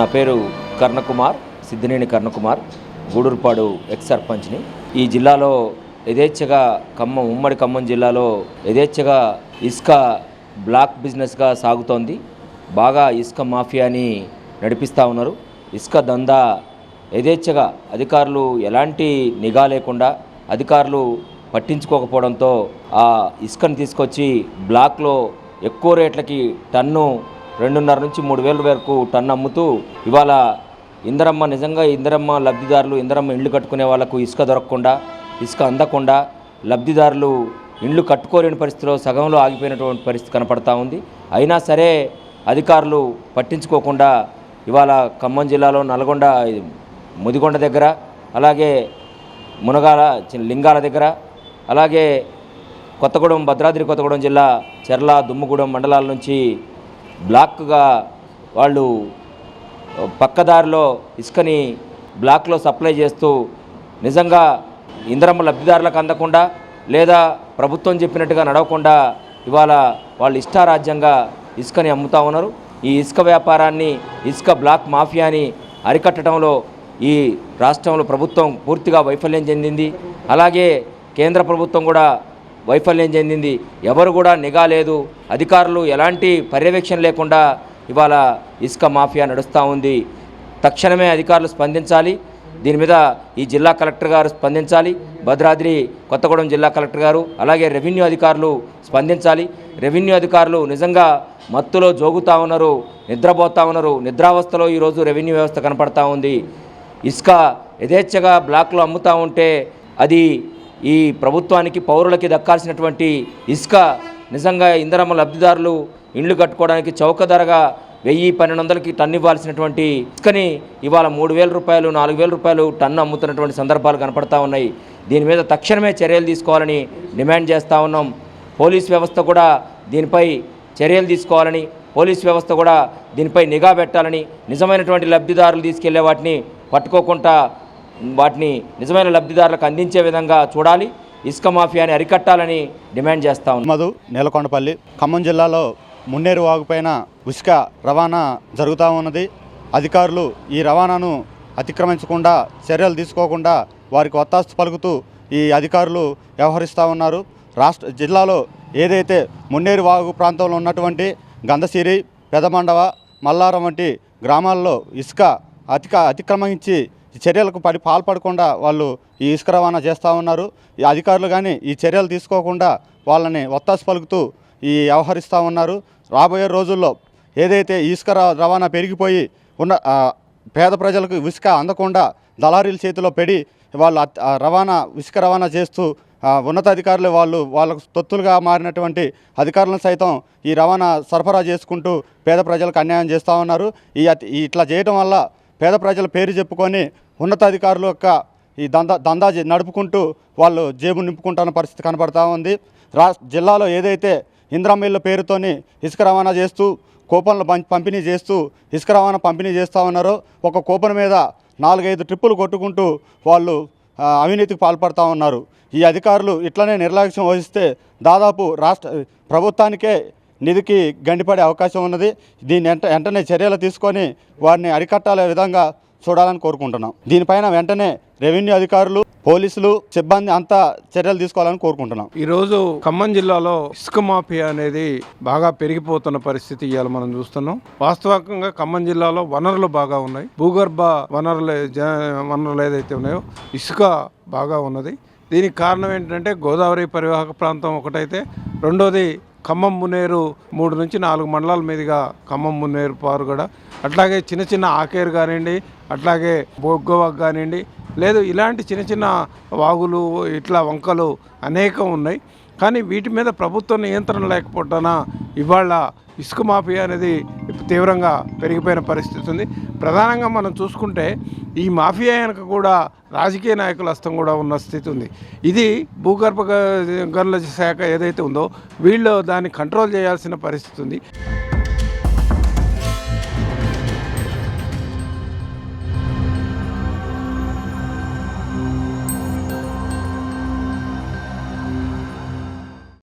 నా పేరు కర్ణకుమార్ సిద్ధినేని కర్ణకుమార్ గూడూరుపాడు ఎక్స్ సర్పంచ్ని. ఈ జిల్లాలో యథేచ్ఛగా ఖమ్మం ఉమ్మడి ఖమ్మం జిల్లాలో యథేచ్ఛగా ఇసుక బ్లాక్ బిజినెస్గా సాగుతోంది. బాగా ఇసుక మాఫియాని నడిపిస్తూ ఉన్నారు. ఇసుక దందా యథేచ్ఛగా అధికారులు ఎలాంటి నిఘా లేకుండా అధికారులు పట్టించుకోకపోవడంతో ఆ ఇసుకను తీసుకొచ్చి బ్లాక్లో ఎక్కువ రేట్లకి టన్ను రెండున్నర నుంచి మూడు వేల వరకు టన్ను అమ్ముతూ ఇవాళ ఇందరమ్మ నిజంగా ఇందరమ్మ లబ్ధిదారులు ఇందరమ్మ ఇండ్లు కట్టుకునే వాళ్ళకు ఇసుక దొరకకుండా ఇసుక అందకుండా లబ్ధిదారులు ఇండ్లు కట్టుకోలేని పరిస్థితిలో సగంలో ఆగిపోయినటువంటి పరిస్థితి కనపడతా ఉంది. అయినా సరే అధికారులు పట్టించుకోకుండా ఇవాళ ఖమ్మం జిల్లాలో నల్గొండ ముదిగొండ దగ్గర అలాగే మునగాల చి- లింగాల దగ్గర అలాగే కొత్తగూడెం భద్రాద్రి కొత్తగూడెం జిల్లా చెర్ల దుమ్ముగూడెం మండలాల నుంచి బ్లాక్గా వాళ్ళు పక్కదారిలో ఇసుకని బ్లాక్లో సప్లై చేస్తూ నిజంగా ఇంధనమ్మ లబ్ధిదారులకు అందకుండా లేదా ప్రభుత్వం చెప్పినట్టుగా నడవకుండా ఇవాళ వాళ్ళు ఇష్టారాజ్యంగా ఇసుకని అమ్ముతా ఉన్నారు. ఈ ఇసుక వ్యాపారాన్ని ఇసుక బ్లాక్ మాఫియాని అరికట్టడంలో ఈ రాష్ట్రంలో ప్రభుత్వం పూర్తిగా వైఫల్యం చెందింది. అలాగే కేంద్ర ప్రభుత్వం కూడా వైఫల్యం చెందింది. ఎవరు కూడా నిఘా లేదు. అధికారులు ఎలాంటి పర్యవేక్షణ లేకుండా ఇవాళ ఇసుక మాఫియా నడుస్తూ ఉంది. తక్షణమే అధికారులు స్పందించాలి. దీని మీద ఈ జిల్లా కలెక్టర్ గారు స్పందించాలి. భద్రాద్రి కొత్తగూడెం జిల్లా కలెక్టర్ గారు అలాగే రెవెన్యూ అధికారులు స్పందించాలి. రెవెన్యూ అధికారులు నిజంగా మత్తులో జోగుతూ ఉన్నారు నిద్రపోతూ ఉన్నారు. నిద్రావస్థలో ఈరోజు రెవెన్యూ వ్యవస్థ కనపడతా ఉంది. ఇసుక యథేచ్ఛగా బ్లాక్లో అమ్ముతూ ఉంటే అది ఈ ప్రభుత్వానికి పౌరులకి దక్కాల్సినటువంటి ఇసుక నిజంగా ఇంధనము లబ్ధిదారులు ఇండ్లు కట్టుకోవడానికి చౌక ధరగా వెయ్యి పన్నెండు వందలకి టన్ను ఇవ్వాల్సినటువంటి ఇసుకని ఇవాళ మూడు వేల రూపాయలు నాలుగు వేల రూపాయలు టన్ను అమ్ముతున్నటువంటి సందర్భాలు కనపడతా ఉన్నాయి. దీని మీద తక్షణమే చర్యలు తీసుకోవాలని డిమాండ్ చేస్తూ ఉన్నాం. పోలీస్ వ్యవస్థ కూడా దీనిపై చర్యలు తీసుకోవాలని పోలీస్ వ్యవస్థ కూడా దీనిపై నిఘా పెట్టాలని నిజమైనటువంటి లబ్ధిదారులు తీసుకెళ్ళే వాటిని పట్టుకోకుండా వాటిని నిజమైన లబ్ధిదారులకు అందించే విధంగా చూడాలి. ఇసుక మాఫియాని అరికట్టాలని డిమాండ్ చేస్తా ఉన్నాం. మధు నేలకొండపల్లి ఖమ్మం జిల్లాలో మున్నేరు వాగుపైన ఇసుక రవాణా జరుగుతూ ఉన్నది. అధికారులు ఈ రవాణాను అతిక్రమించకుండా చర్యలు తీసుకోకుండా వారికి ఒత్తాస్తు పలుకుతూ ఈ అధికారులు వ్యవహరిస్తూ ఉన్నారు. రాష్ట్ర జిల్లాలో ఏదైతే మున్నేరు వాగు ప్రాంతంలో ఉన్నటువంటి గంధసిరి పెదమండవ మల్లారం వంటి గ్రామాల్లో ఇసుక అతిక అతిక్రమించి చర్యలకు పడి పాల్పడకుండా వాళ్ళు ఈ ఇసుక రవాణా చేస్తూ ఉన్నారు. ఈ అధికారులు కానీ ఈ చర్యలు తీసుకోకుండా వాళ్ళని ఒత్తాసు పలుకుతూ ఈ వ్యవహరిస్తూ ఉన్నారు. రాబోయే రోజుల్లో ఏదైతే ఇసుక రవాణా పెరిగిపోయి ఉన్న పేద ప్రజలకు ఇసుక అందకుండా దళారీల చేతిలో పెడి వాళ్ళు రవాణా ఇసుక రవాణా చేస్తూ ఉన్నతాధికారులు వాళ్ళు వాళ్ళకు తొత్తులుగా మారినటువంటి అధికారులను సైతం ఈ రవాణా సరఫరా చేసుకుంటూ పేద ప్రజలకు అన్యాయం చేస్తూ ఉన్నారు. ఈ అతి- ఇట్లా చేయటం వల్ల పేద ప్రజల పేరు చెప్పుకొని ఉన్నతాధికారుల యొక్క ఈ దందా దందా నడుపుకుంటూ వాళ్ళు జేబు నింపుకుంటున్న పరిస్థితి కనబడతా ఉంది. రా జిల్లాలో ఏదైతే ఇంద్రమిల్ల పేరుతోని ఇసుక రవాణా చేస్తూ కూపన్లు పంపిణీ చేస్తూ ఇసుక రవాణా పంపిణీ చేస్తూ ఉన్నారో ఒక కూపన్ మీద నాలుగైదు ట్రిప్పులు కొట్టుకుంటూ వాళ్ళు అవినీతికి పాల్పడతా ఉన్నారు. ఈ అధికారులు ఇట్లనే నిర్లక్ష్యం వహిస్తే దాదాపు రాష్ట్ర ప్రభుత్వానికే నిధికి గండిపడే అవకాశం ఉన్నది. దీన్ని వెంట వెంటనే చర్యలు తీసుకొని వారిని అరికట్టాలే విధంగా చూడాలని కోరుకుంటున్నాం. దీనిపైన వెంటనే రెవెన్యూ అధికారులు పోలీసులు సిబ్బంది అంతా చర్యలు తీసుకోవాలని కోరుకుంటున్నాం. ఈరోజు ఖమ్మం జిల్లాలో ఇసుక మాఫియా అనేది బాగా పెరిగిపోతున్న పరిస్థితి ఇవాళ మనం చూస్తున్నాం. వాస్తవికంగా ఖమ్మం జిల్లాలో వనరులు బాగా ఉన్నాయి. భూగర్భ వనరులు జ- వనరులు ఏదైతే ఉన్నాయో ఇసుక బాగా ఉన్నది. దీనికి కారణం ఏంటంటే గోదావరి పరివాహక ప్రాంతం ఒకటైతే. రెండోది ఖమ్మం మున్నేరు మూడు నుంచి నాలుగు మండలాల మీదుగా ఖమ్మం మున్నేరు పారుగడ అట్లాగే చిన్న చిన్న ఆకేరు కానివ్వండి అట్లాగే బొగ్గవాగ్ కానివ్వండి లేదు ఇలాంటి చిన్న చిన్న వాగులు ఇట్లా వంకలు అనేకం ఉన్నాయి. కానీ వీటి మీద ప్రభుత్వ నియంత్రణ లేకపోవటాన ఇవాళ ఇసుక మాఫియా అనేది తీవ్రంగా పెరిగిపోయిన పరిస్థితి ఉంది. ప్రధానంగా మనం చూసుకుంటే ఈ మాఫియా వెనక కూడా రాజకీయ నాయకుల హస్తం కూడా ఉన్న స్థితి ఉంది. ఇది భూగర్భ గనుల శాఖ ఏదైతే ఉందో వీళ్ళు దాన్ని కంట్రోల్ చేయాల్సిన పరిస్థితి ఉంది.